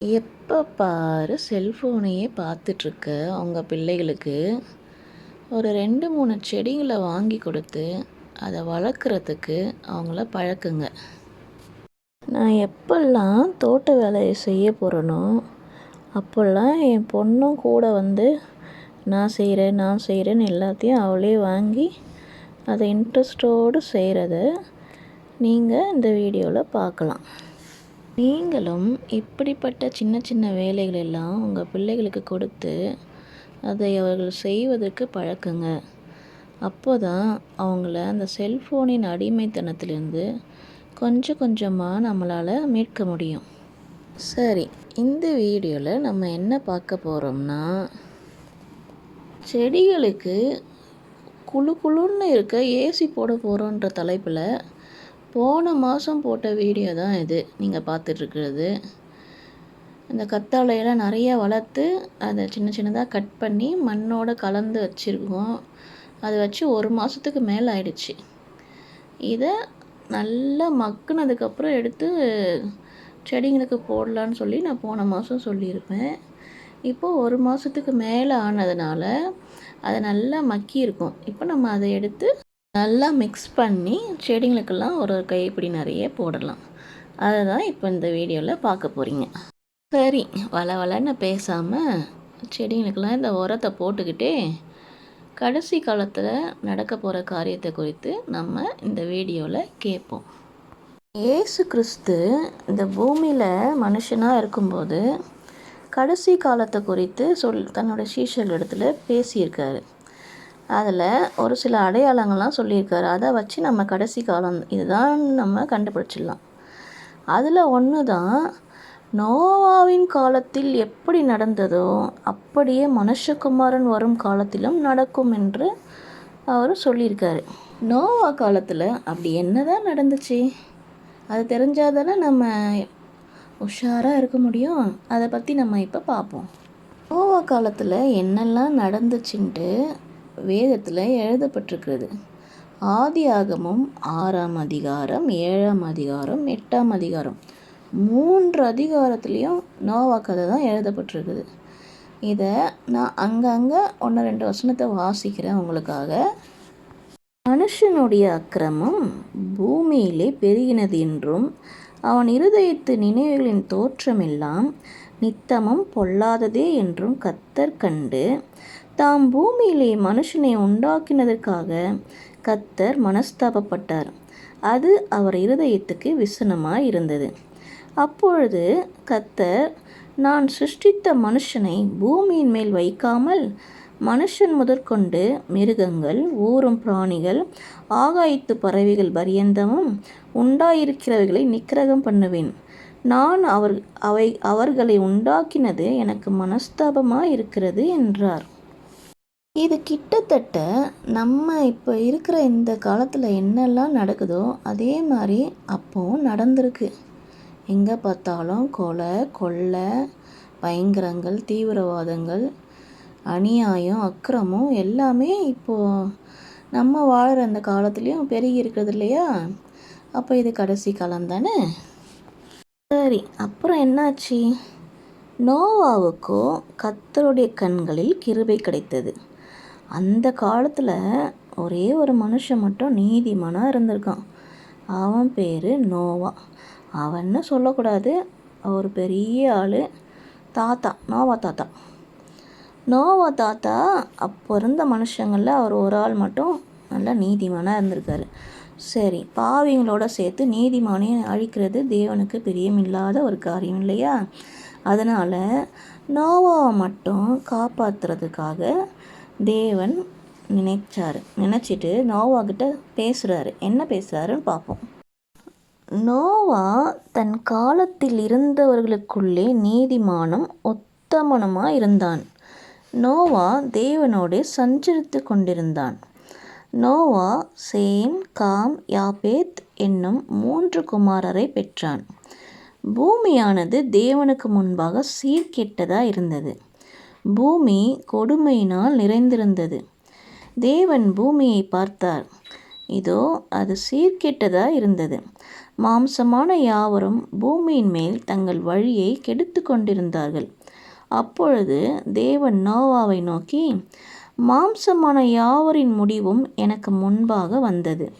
எப்போ பாரு செல்ஃபோனையே பார்த்துட்ருக்க அவங்க பிள்ளைகளுக்கு. ஒரு ரெண்டு மூணு செடிகளை வாங்கி கொடுத்து அதை வளர்க்குறதுக்கு அவங்கள பழக்குங்க. நான் எப்பெல்லாம் தோட்ட வேலையை செய்ய போகிறேனோ அப்போல்லாம் என் பொண்ணும் கூட வந்து நான் செய்கிறேன் நான் செய்கிறேன்னு எல்லாத்தையும் அவளே வாங்கி அதை இன்ட்ரெஸ்ட்டோடு செய்கிறத நீங்கள் இந்த வீடியோவில் பார்க்கலாம் நீங்களும் இப்படிப்பட்ட சின்ன சின்ன வேலைகள் எல்லாம் உங்கள் பிள்ளைகளுக்கு கொடுத்து அதை அவர்கள் செய்வதற்கு பழக்குங்க. அப்போ தான் அவங்கள அந்த செல்ஃபோனின் அடிமைத்தனத்திலேருந்து கொஞ்சம் கொஞ்சமாக நம்மளால் மீட்க முடியும். சரி இந்த வீடியோவில் நம்ம என்ன பார்க்க போகிறோம்னா செடிகளுக்கு குளு குளுன்னு இருக்க ஏசி போட போகிறோன்ற தலைப்பில் போன மாதம் போட்ட வீடியோ தான் இது நீங்கள் பார்த்துட்ருக்கிறது. அந்த கத்தாழையெல்லாம் நிறையா வளர்த்து அதை சின்ன சின்னதாக கட் பண்ணி மண்ணோட கலந்து வச்சுருக்கோம். அதை வச்சு ஒரு மாதத்துக்கு மேலே ஆயிடுச்சு. இதை நல்லா மக்குனதுக்கப்புறம் எடுத்து செடிங்களுக்கு போடலான்னு சொல்லி நான் போன மாதம் சொல்லியிருப்பேன். இப்போது ஒரு மாதத்துக்கு மேலே ஆனதுனால அது நல்லா மக்கி இருக்கும் இப்போ நம்ம அதை எடுத்து நல்லா மிக்ஸ் பண்ணி செடிங்களுக்கெல்லாம் ஒரு கைப்பிடி நிறைய போடலாம். அதை தான் இப்போ இந்த வீடியோவில் பார்க்க போகிறீங்க சரி வள வளன்னு பேசாமல் செடிங்களுக்கெல்லாம் இந்த உரத்தை போட்டுக்கிட்டே கடைசி காலத்தில் நடக்க போகிற காரியத்தை குறித்து நம்ம இந்த வீடியோவில் கேட்போம். ஏசு கிறிஸ்து இந்த பூமியில் மனுஷனாக இருக்கும்போது கடைசி காலத்தை குறித்து சொல் தன்னோட சீஷர்கள் இடத்துல பேசியிருக்காரு. அதில் ஒரு சில அடையாளங்கள்லாம் சொல்லியிருக்காரு. அதை வச்சு நம்ம கடைசி காலம் இதுதான் நம்ம கண்டுபிடிச்சிடலாம். அதில் ஒன்று தான் நோவாவின் காலத்தில் எப்படி நடந்ததோ அப்படியே மனுஷகுமாரன் வரும் காலத்திலும் நடக்கும் என்று அவர் சொல்லியிருக்காரு. நோவா காலத்தில் அப்படி என்ன தான் நடந்துச்சு? அது தெரிஞ்சால் நம்ம உஷாராக இருக்க முடியும்? அதை பற்றி நம்ம இப்போ பார்ப்போம் நோவா காலத்தில் என்னெல்லாம் நடந்துச்சுன்ட்டு வேதத்தில் எழுதப்பட்டிருக்கிறது. ஆதி ஆகமும் ஆறாம் அதிகாரம் ஏழாம் அதிகாரம் எட்டாம் அதிகாரம். மூன்று அதிகாரத்துலேயும் நோவா கதை தான் எழுதப்பட்டிருக்குது. இதை நான் அங்கங்கே ஒன்று ரெண்டு வசனத்தை வாசிக்கிறேன் உங்களுக்காக. மனுஷனுடைய அக்கிரமம் பூமியிலே பெருகினது என்றும் அவன் இருதயத்து நினைவுகளின் தோற்றமெல்லாம் நித்தமும் பொல்லாததே என்றும் கத்தர் கண்டு தாம் பூமியிலே மனுஷனை உண்டாக்கினதற்காக கத்தர் மனஸ்தாபப்பட்டார். அது அவர் இருதயத்துக்கு விசனமாக இருந்தது அப்பொழுது கத்தர் நான் சிருஷ்டித்த மனுஷனை பூமியின் மேல் வைக்காமல் மனுஷன் முதற்கொண்டு மிருகங்கள் ஊறும் பிராணிகள் ஆகாயத்து பறவைகள் பரியந்தமும் உண்டாயிருக்கிறவைகளை நிக்கிரகம் பண்ணுவேன். நான் அவர் அவை அவர்களை உண்டாக்கினது எனக்கு மனஸ்தாபமாக இருக்கிறது என்றார். இது கிட்டத்தட்ட நம்ம இப்போ இருக்கிற இந்த காலத்தில் என்னெல்லாம் நடக்குதோ அதே மாதிரி அப்போவும் நடந்திருக்கு. எங்கே பார்த்தாலும் கொலை கொள்ளை பயங்கரங்கள் தீவிரவாதங்கள் அநியாயம் அக்கிரமம் எல்லாமே இப்போது நம்ம வாழ்கிற அந்த காலத்துலேயும் பெருகி இருக்கிறது இல்லையா? அப்போ இது கடைசி காலம் தானே? சரி அப்புறம் என்னாச்சு? நோவாவுக்கோ கத்தருடைய கண்களில் கிருபை கிடைத்தது. அந்த காலத்தில் ஒரே ஒரு மனுஷன் மட்டும் நீதிமானாக இருந்திருக்கான். அவன் பேர் நோவா. அவன்னு சொல்லக்கூடாது. அவர் பெரிய ஆள். தாத்தா நோவா தாத்தா. நோவா தாத்தா அப்போ இருந்த மனுஷங்களில் அவர் ஒரு ஆள் மட்டும் நல்லா நீதிமானாக இருந்திருக்காரு. சரி பாவிங்களோட சேர்த்து நீதிமானையும் அழிக்கிறது தேவனுக்கு பிரியமில்லாத ஒரு காரியம் இல்லையா? அதனால் நோவாவை மட்டும் காப்பாற்றுறதுக்காக தேவன் நினைச்சார். நினச்சிட்டு நோவாகிட்ட பேசுகிறாரு என்ன பேசுகிறாருன்னு பார்ப்போம் நோவா தன் காலத்தில் இருந்தவர்களுக்குள்ளே நீதிமானம் உத்தமனமாக இருந்தான். நோவா தேவனோடு சஞ்சரித்து கொண்டிருந்தான். நோவா சேம் காம் யாபேத் என்னும் மூன்று குமாரரை பெற்றான். பூமியானது தேவனுக்கு முன்பாக சீர்கெட்டதாக இருந்தது. பூமி கொடுமையினால் நிறைந்திருந்தது. தேவன் பூமியை பார்த்தார். இதோ அது சீர்கெட்டதாக இருந்தது. மாம்சமான யாவரும் பூமியின் மேல் தங்கள் வழியை கெடுத்து கொண்டிருந்தார்கள். அப்பொழுது தேவன் நோவாவை நோக்கி மாம்சமான யாவரின் முடிவும் எனக்கு முன்பாக வந்தது.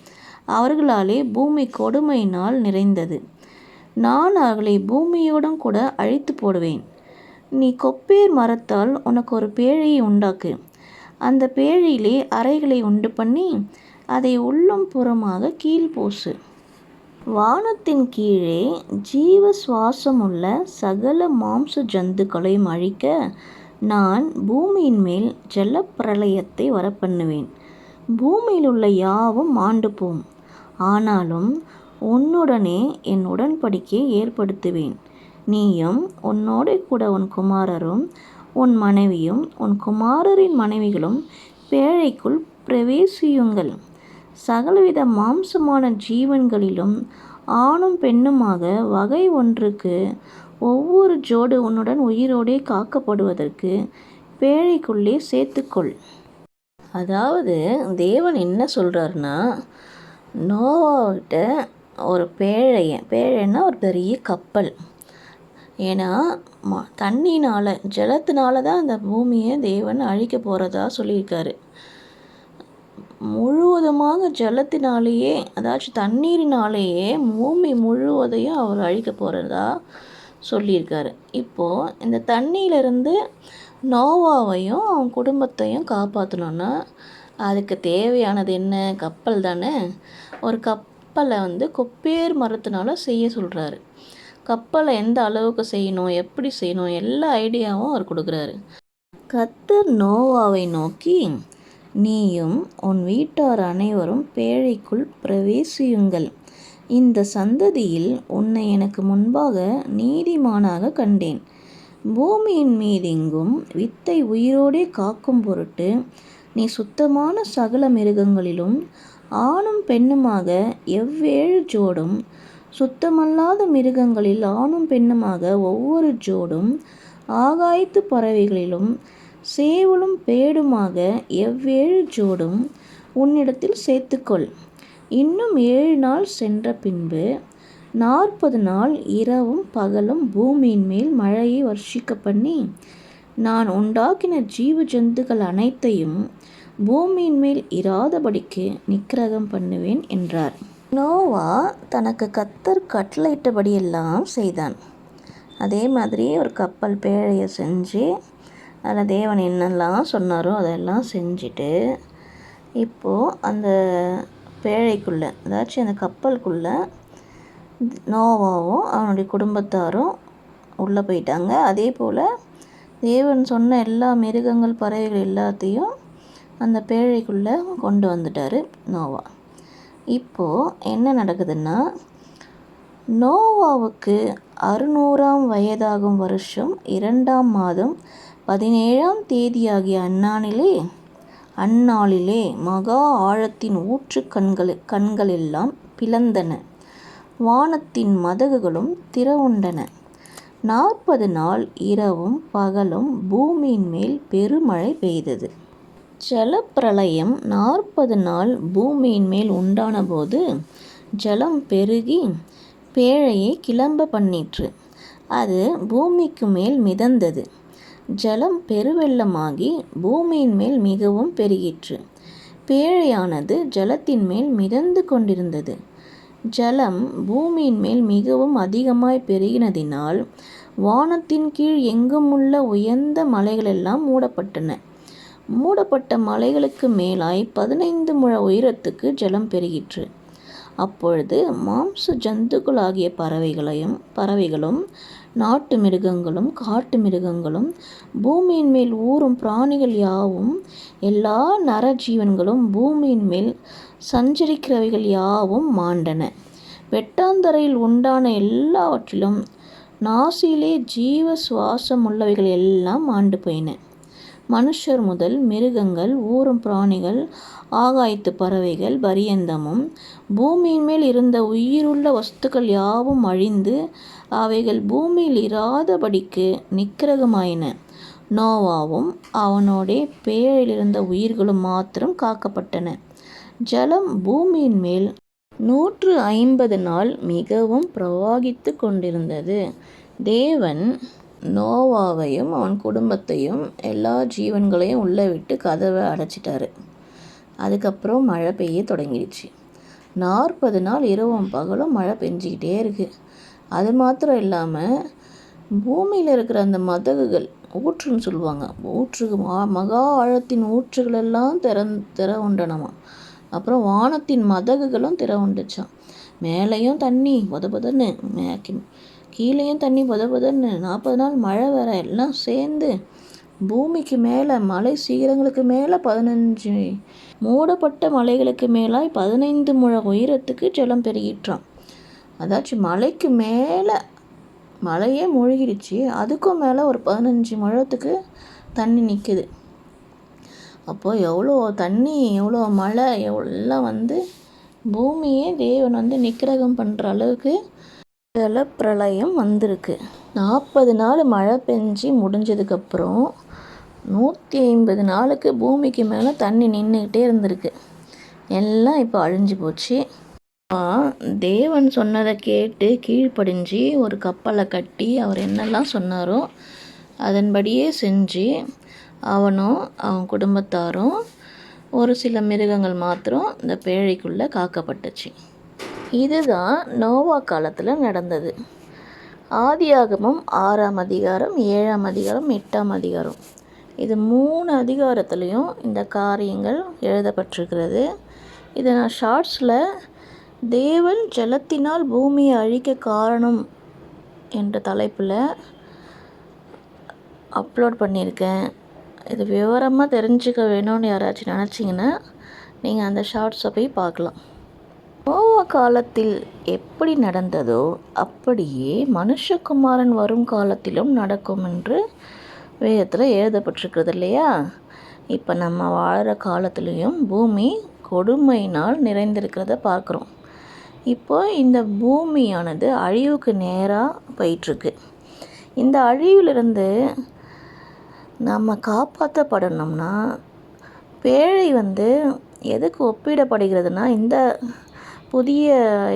அவர்களாலே பூமி கொடுமையினால் நிறைந்தது. நான் அவர்களை பூமியோடும் கூட அழித்து போடுவேன். நீ கொப்பேர் மரத்தால் உனக்கு ஒரு பேழையை உண்டாக்கு. அந்த பேழையிலே அறைகளை உண்டு பண்ணி அதை உள்ளும் புறமாக கீழ் பூசு. வானத்தின் கீழே ஜீவ சுவாசமுள்ள சகல மாம்ச ஜந்துக்களையும் அழிக்க நான் பூமியின் மேல் ஜலப்பிரளயத்தை வரப்பண்ணுவேன். பூமியில் உள்ள யாவும் மாண்டு போம் ஆனாலும் உன்னுடனே என் உடன்படிக்கையை ஏற்படுத்துவேன். நீயும் உன்னோடு கூட உன் குமாரரும் உன் மனைவியும் உன் குமாரரின் மனைவிகளும் பேழைக்குள் பிரவேசியுங்கள். சகலவித மாம்சமான ஜீவன்களிலும் ஆணும் பெண்ணுமாக வகை ஒன்றுக்கு ஒவ்வொரு ஜோடு உன்னுடன் உயிரோடே காக்கப்படுவதற்கு பேழைக்குள்ளே சேர்த்துக்கொள். அதாவது தேவன் என்ன சொல்கிறாருன்னா நோவாவிட்ட ஒரு பேழைய பேழைன்னா ஒரு பெரிய கப்பல். ஏன்னா ம தண்ணினால் ஜலத்தினால தான் அந்த பூமியை தேவன் அழிக்க போகிறதா சொல்லியிருக்காரு. முழுவதுமாக ஜலத்தினாலேயே அதாச்சும் தண்ணீரினாலேயே பூமி முழுவதையும் அவர் அழிக்க போகிறதா சொல்லியிருக்காரு. இப்போது இந்த தண்ணியிலிருந்து நோவாவையும் அவன் குடும்பத்தையும் காப்பாற்றணுன்னா அதுக்கு தேவையானது என்ன? கப்பல் தானே? ஒரு கப்பலை வந்து கொப்பேர் மரத்தினால செய்ய சொல்கிறாரு கப்பலை எந்த அளவுக்கு செய்யணும் எப்படி செய்யணும் எல்லா ஐடியாவும் அவர் கொடுக்குறாரு. கத்தர் நோவாவை நோக்கி நீயும் உன் வீட்டார் அனைவரும் பேழைக்குள் பிரவேசியுங்கள். இந்த சந்ததியில் உன்னை எனக்கு முன்பாக நீதிமானாக கண்டேன். பூமியின் மீதெங்கும் வித்தை உயிரோடே காக்கும் பொருட்டு நீ சுத்தமான சகல மிருகங்களிலும் ஆணும் பெண்ணுமாக எவ்வேழு ஜோடும் சுத்தமல்லாத மிருகங்களில் ஆணும் பெண்ணுமாக ஒவ்வொரு ஜோடும் ஆகாயத்து பறவைகளிலும் சேவலும் பேடுமாக எவ்வேழு ஜோடும் உன்னிடத்தில் சேர்த்துக்கொள். இன்னும் ஏழு நாள் சென்ற பின்பு நாற்பது நாள் இரவும் பகலும் பூமியின் மேல் மழையை வர்ஷிக்க பண்ணி நான் உண்டாக்கின ஜீவ ஜந்துக்கள் அனைத்தையும் பூமியின் மேல் இராதபடிக்கு நிக்கிரகம் பண்ணுவேன் என்றார். நோவா தனக்கு கத்தர் கட்டளையிட்டபடியெல்லாம் செய்தான். அதே மாதிரி ஒரு கப்பல் பேழையை செஞ்சு அதில் தேவன் என்னெல்லாம் சொன்னாரோ அதெல்லாம் செஞ்சுட்டு இப்போது அந்த பேழைக்குள்ளே அதாச்சும் அந்த கப்பலுக்குள்ளே நோவாவும் அவனுடைய குடும்பத்தாரும் உள்ளே போயிட்டாங்க. அதே போல் தேவன் சொன்ன எல்லா மிருகங்கள் பறவைகள் எல்லாத்தையும் அந்த பேழைக்குள்ளே கொண்டு வந்துட்டார் நோவா. இப்போது என்ன நடக்குதுன்னா நோவாவுக்கு அறுநூறாம் வயதாகும் வருஷம் இரண்டாம் மாதம் பதினேழாம் தேதியாகிய அந்நாளிலே அந்நாளிலே மகா ஆழத்தின் ஊற்று கண்கள் கண்களெல்லாம் பிளந்தன. வானத்தின் மதகுகளும் திறவுண்டன நாற்பது நாள் இரவும் பகலும் பூமியின் மேல் பெருமழை பெய்தது. ஜலப்பிரளயம் நாற்பது நாள் பூமியின் மேல் உண்டானபோது ஜலம் பெருகி பேழையை கிளம்ப பண்ணிற்று. அது பூமிக்கு மேல் மிதந்தது. ஜலம் பெருவெள்ளமாகி பூமியின் மேல் மிகவும் பெருகிற்று. பேழையானது ஜலத்தின் மேல் மிதந்து கொண்டிருந்தது. ஜலம் பூமியின் மேல் மிகவும் அதிகமாய் பெருகினதினால் வானத்தின் கீழ் எங்கும் உள்ள உயர்ந்த மலைகளெல்லாம் மூடப்பட்டன. மூடப்பட்ட மலைகளுக்கு மேலாய் பதினைந்து முழ உயரத்துக்கு ஜலம் பெருகிற்று அப்பொழுது மாம்ச ஜந்துக்களாகிய பறவைகளையும் பறவைகளும் நாட்டு மிருகங்களும் காட்டு மிருகங்களும் பூமியின் மேல் ஊறும் பிராணிகள் யாவும் எல்லா நரஜீவன்களும் பூமியின் மேல் சஞ்சரிக்கிறவைகள் யாவும் மாண்டன. வெட்டாந்தரையில் உண்டான எல்லாவற்றிலும் நாசியிலே ஜீவ சுவாசம் உள்ளவைகள் எல்லாம் மாண்டு போயின. மனுஷர் முதல் மிருகங்கள் ஊறும் பிராணிகள் ஆகாயத்து பறவைகள் பரியந்தமும் பூமியின் மேல் இருந்த உயிருள்ள வஸ்துக்கள் யாவும் அழிந்து அவைகள் பூமியில் இராதபடிக்கு நிக்கிரகமாயின. நோவாவும் அவனோடே பேரிலிருந்த உயிர்களும் மாத்திரம் காக்கப்பட்டன. ஜலம் பூமியின் மேல் நூற்று ஐம்பது நாள் மிகவும் பிரவாகித்து கொண்டிருந்தது. தேவன் நோவாவையும் அவன் குடும்பத்தையும் எல்லா ஜீவன்களையும் உள்ளே விட்டு கதவை அடைச்சிட்டாரு. அதுக்கப்புறம் மழை பெய்ய தொடங்கிடுச்சு. நாற்பது நாள் இரவும் பகலும் மழை பெஞ்சிக்கிட்டே இருக்குது அது மாத்திரம் இல்லாமல் பூமியில் இருக்கிற அந்த மதகுகள் ஊற்றுன்னு சொல்லுவாங்க. ஊற்றுக்கு மா மகா ஆழத்தின் ஊற்றுகளெல்லாம் திறந் திற உண்டனமா. அப்புறம் வானத்தின் மதகுகளும் திற உண்டுச்சான் மேலேயும் தண்ணி பொத பொதன்னு மேக்கி கீழேயும் தண்ணி பொத பொதன்னு நாற்பது நாள் மழை வேற எல்லாம் சேர்ந்து பூமிக்கு மேலே மலை சீரங்களுக்கு மேலே பதினஞ்சு மூடப்பட்ட மலைகளுக்கு மேலாய் பதினைந்து முழ உயரத்துக்கு ஜலம் பெருகிட்டான் அதாச்சும் மலைக்கு மேலே மலையே மூழ்கிடுச்சு அதுக்கும் மேலே ஒரு பதினஞ்சு முழத்துக்கு தண்ணி நிற்குது அப்போது எவ்வளோ தண்ணி எவ்வளோ மழை எல்லாம் வந்து பூமியே தேவன் வந்து நிக்கிரகம் பண்ணுற அளவுக்கு ஜலப்பிரளயம் வந்திருக்கு. நாற்பது நாள் மழை பெஞ்சு முடிஞ்சதுக்கப்புறம் நூற்றி ஐம்பது நாளுக்கு பூமிக்கு மேலே தண்ணி நின்றுக்கிட்டே இருந்திருக்கு. எல்லாம் இப்போ அழிஞ்சு போச்சு. தேவன் சொன்னதை கேட்டு கீழ்ப்படிஞ்சு ஒரு கப்பலை கட்டி அவர் என்னெல்லாம் சொன்னாரோ அதன்படியே செஞ்சு அவனும் அவன் குடும்பத்தாரும் ஒரு சில மிருகங்கள் மாத்திரம் இந்த பேழைக்குள்ளே காக்கப்பட்டுச்சு. இதுதான் நோவா காலத்தில் நடந்தது. ஆதியாகமம் ஆறாம் அதிகாரம் ஏழாம் அதிகாரம் எட்டாம் அதிகாரம். இது மூணு அதிகாரத்துலேயும் இந்த காரியங்கள் எழுதப்பட்டிருக்கிறது. இதை நான் ஷார்ட்ஸில் தேவன் ஜலத்தினால் பூமியை அழிக்க காரணம் என்ற தலைப்பில் அப்லோட் பண்ணியிருக்கேன். இது விவரமாக தெரிஞ்சுக்க வேணும்னு யாராச்சும் நினச்சிங்கன்னா நீங்கள் அந்த ஷார்ட்ஸை போய் பார்க்கலாம். நோவா காலத்தில் எப்படி நடந்ததோ அப்படியே மனுஷகுமாரன் வரும் காலத்திலும் நடக்கும் என்று வேதத்தில் எழுதப்பட்டிருக்கிறது இல்லையா? இப்போ நம்ம வாழ்கிற காலத்துலேயும் பூமி கொடுமையினால் நிறைந்திருக்கிறத பார்க்குறோம். இப்போ இந்த பூமியானது அழிவுக்கு நேராக போயிட்டுருக்கு. இந்த அழிவிலிருந்து நம்ம காப்பாற்றப்படணும்னா பேழை வந்து எதுக்கு ஒப்பிடப்படுகிறதுனா இந்த புதிய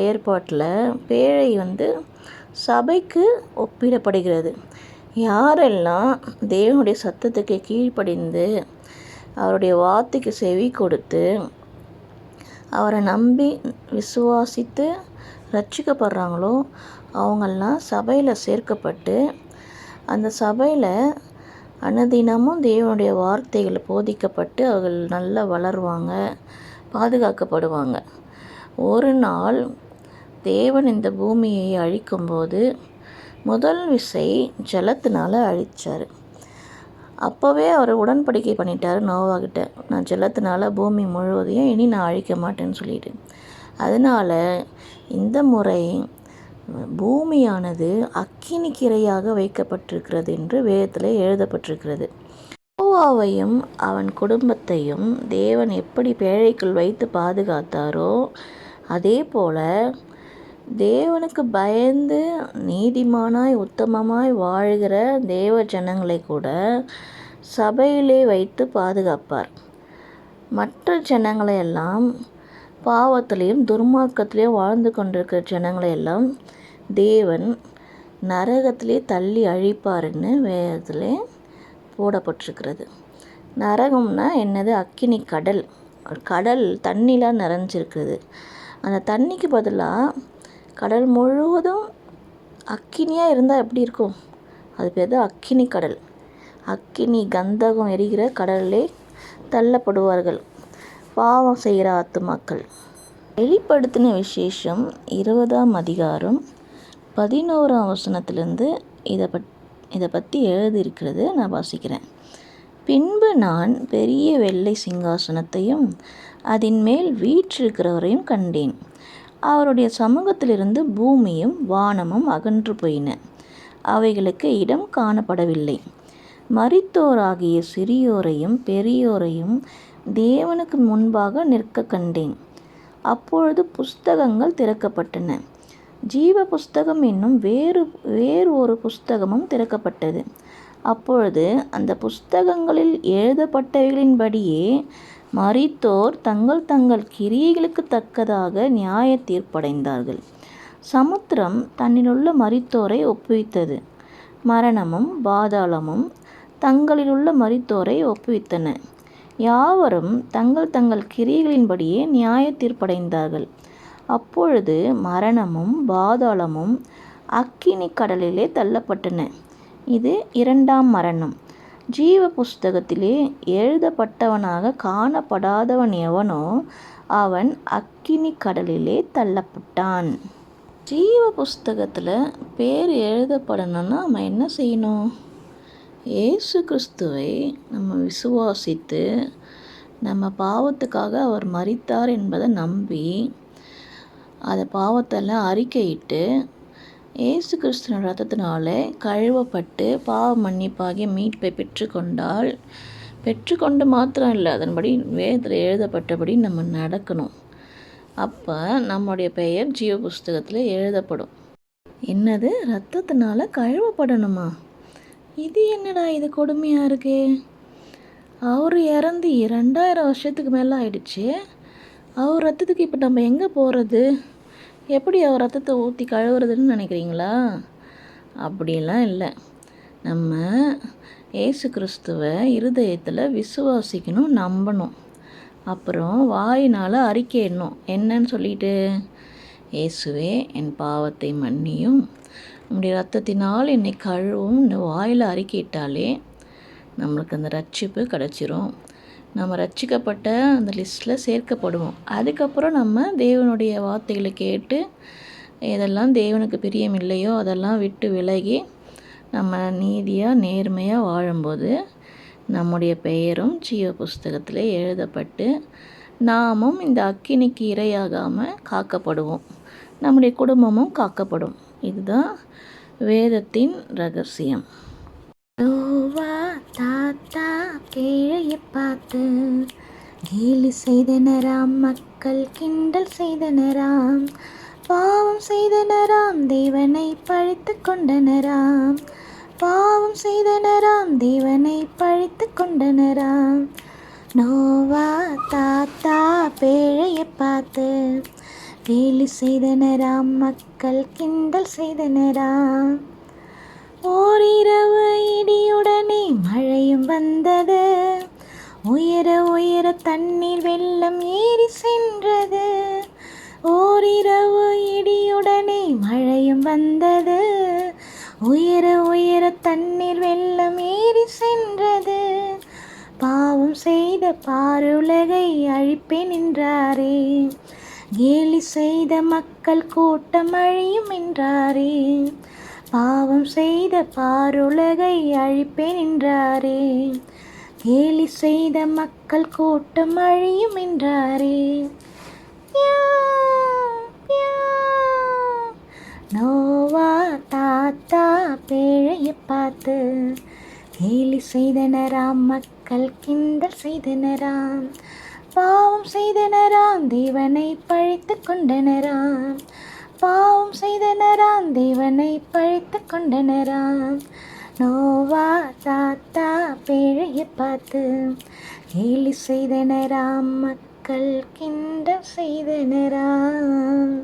ஏற்பாட்டில் பேழை வந்து சபைக்கு ஒப்பிடப்படுகிறது. யாரெல்லாம் தேவனுடைய சத்தத்துக்கு கீழ்ப்படிந்து அவருடைய வார்த்தைக்கு செவி கொடுத்து அவரை நம்பி விசுவாசித்து ரட்சிக்கப்படுறாங்களோ அவங்கெல்லாம் சபையில் சேர்க்கப்பட்டு அந்த சபையில் அனுதினமும் தேவனுடைய வார்த்தைகள் போதிக்கப்பட்டு அவர்கள் நல்லா வளருவாங்க பாதுகாக்கப்படுவாங்க. ஒரு நாள் தேவன் இந்த பூமியை அழிக்கும்போது முதல் விசை ஜலத்தினால் அழிச்சார். அப்போவே அவர் உடன்படிக்கை பண்ணிட்டார் நோவாகிட்ட நான் ஜலத்தினால பூமி முழுவதையும் இனி நான் அழிக்க மாட்டேன்னு சொல்லிட்டு. அதனால் இந்த முறை பூமியானது அக்கினி கிரையாக வைக்கப்பட்டிருக்கிறது என்று வேதத்தில் எழுதப்பட்டிருக்கிறது. நோவாவையும் அவன் குடும்பத்தையும் தேவன் எப்படி பேழைக்குள் வைத்து பாதுகாத்தாரோ அதே போல் தேவனுக்கு பயந்து நீதிமானாய் உத்தமமாய் வாழ்கிற தேவ ஜனங்களை கூட சபையிலே வைத்து பாதுகாப்பார். மற்ற ஜனங்களை எல்லாம் பாவத்திலையும் துர்மார்க்கத்திலையும் வாழ்ந்து கொண்டிருக்கிற ஜனங்களை எல்லாம் தேவன் நரகத்திலே தள்ளி அழிப்பாருன்னு வேதத்திலே போடப்பட்டிருக்கிறது. நரகம்னா என்னது? அக்கினி கடல். கடல் தண்ணிலாம் நிறைஞ்சிருக்குது. அந்த தண்ணிக்கு பதிலாக கடல் முழுவதும் அக்கினியாக இருந்தால் எப்படி இருக்கும்? அது பேர் தான் அக்கினி கடல். அக்கினி கந்தகம் எரிகிற கடலிலே தள்ளப்படுவார்கள். பாவம் செய்கிற ஆத்துமாக்கள். வெளிப்படுத்தின விசேஷம் இருபதாம் அதிகாரம் பதினோராம் வசனத்திலேருந்து இதை பட் இதை பற்றி எழுதியிருக்கிறது நான் வாசிக்கிறேன். பின்பு நான் பெரிய வெள்ளை சிங்காசனத்தையும் அதன் மேல் வீற்றிருக்கிறவரையும் கண்டேன். அவருடைய சமூகத்திலிருந்து பூமியும் வானமும் அகன்று போயின. அவைகளுக்கு இடம் காணப்படவில்லை. மரித்தோராகிய சிறியோரையும் பெரியோரையும் தேவனுக்கு முன்பாக நிற்க கண்டேன். அப்பொழுது புஸ்தகங்கள் திறக்கப்பட்டன. ஜீவ புஸ்தகம் என்னும் வேறு வேறு ஒரு புஸ்தகமும் திறக்கப்பட்டது. அப்பொழுது அந்த புஸ்தகங்களில் எழுதப்பட்டவைகளின்படியே மரித்தோர் தங்கள் தங்கள் கிரியைகளுக்கு தக்கதாக நியாய தீர்ப்படைந்தார்கள். சமுத்திரம் தன்னிலுள்ள மரித்தோரை ஒப்புவித்தது. மரணமும் பாதாளமும் தங்களிலுள்ள மரித்தோரை ஒப்புவித்தன. யாவரும் தங்கள் தங்கள் கிரியைகளின்படியே நியாய தீர்ப்படைந்தார்கள். அப்பொழுது மரணமும் பாதாளமும் அக்கினி கடலிலே தள்ளப்பட்டன. இது இரண்டாம் மரணம். ஜீவ புஸ்தகத்திலே எழுதப்பட்டவனாக காணப்படாதவன் எவனோ அவன் அக்கினி கடலிலே தள்ளப்பட்டான். ஜீவ புஸ்தகத்தில் பேர் எழுதப்படணும்னா நம்ம என்ன செய்யணும்? இயேசு கிறிஸ்துவை நம்ம விசுவாசித்து நம்ம பாவத்துக்காக அவர் மறித்தார் என்பதை நம்பி அதை பாவத்தெல்லாம் அறிக்கையிட்டு இயேசு கிறிஸ்துவின் ரத்தத்தினால கழுவப்பட்டு பாவ மன்னிப்பாகிய மீட்பை பெற்றுக்கொண்டால் பெற்றுக்கொண்டு மாத்திரம் இல்லை அதன்படி வேதத்தில் எழுதப்பட்டபடி நம்ம நடக்கணும். அப்போ நம்முடைய பெயர் ஜீவ புஸ்தகத்தில் எழுதப்படும். என்னது? ரத்தத்தினால கழுவப்படணுமா? இது என்னடா இது கொடுமையாக இருக்கே? அவர் இறந்து ரெண்டாயிரம் வருஷத்துக்கு மேலே ஆயிடுச்சு. அவர் ரத்தத்துக்கு இப்போ நம்ம எங்கே போகிறது எப்படி அவர் ரத்தத்தை ஊற்றி கழுவுறதுன்னு நினைக்கிறீங்களா? அப்படிலாம் இல்லை. நம்ம ஏசு கிறிஸ்துவை இருதயத்தில் விசுவாசிக்கணும் நம்பணும். அப்புறம் வாயினால் அறிக்கையிடணும். என்னன்னு சொல்லிட்டு? இயேசுவே என் பாவத்தை மன்னியும். நம்முடைய ரத்தத்தினால் என்னை கழுவும். இந்த வாயில் அறிக்கையிட்டாலே நம்மளுக்கு அந்த ரட்சிப்பு கிடச்சிரும். நம்ம ரட்சிக்கப்பட்ட அந்த லிஸ்ட்டில் சேர்க்கப்படுவோம். அதுக்கப்புறம் நம்ம தேவனுடைய வார்த்தைகளை கேட்டு எதெல்லாம் தேவனுக்கு பிரியம் இல்லையோ அதெல்லாம் விட்டு விலகி நம்ம நீதியாக நேர்மையாக வாழும்போது நம்முடைய பெயரும் ஜீவ புஸ்தகத்தில் எழுதப்பட்டு நாமும் இந்த அக்கினிக்கு இரையாகாமல் காக்கப்படுவோம். நம்முடைய குடும்பமும் காக்கப்படும். இதுதான் வேதத்தின் ரகசியம். தாத்தா பேழையை பார்த்து கேலி செய்தனராம் மக்கள் கிண்டல் செய்தனராம் பாவம் செய்தனராம் தேவனை பழித்து கொண்டனராம் பாவம் செய்தனராம் தேவனை பழித்து கொண்டனராம். நோவா தாத்தா பேழையை பார்த்து வேலி செய்தனராம் மக்கள் கிண்டல் செய்தனராம். ஓரிரவு இடி உயர தண்ணீர் வெள்ளம் ஏறி சென்றது. ஓரிரவு இடியுடனே மழையும் வந்தது. உயர உயர தண்ணீர் வெள்ளம் ஏறி சென்றது. பாவம் செய்த பாருலகை அழிப்பேன் நின்றாரே. கேலி செய்த மக்கள் கூட்டம் அழியும் என்றாரே. பாவம் செய்த பாருலகை அழிப்பேன் நின்றாரே. கேலி செய்த மக்கள் கூட்டம் அழியும் என்றாரே. நோவா தாத்தா பேழைய பார்த்து கேலி செய்தனராம் மக்கள் கிண்டல் செய்தனராம். பாவம் செய்தனராம் தேவனை பழித்து கொண்டனராம். பாவம் செய்தனராம் தேவனை பழித்து கொண்டனராம். நோவா தாத்தா பிழைய பார்த்து கேலி செய்தனராம் மக்கள் கிண்ட செய்தனராம்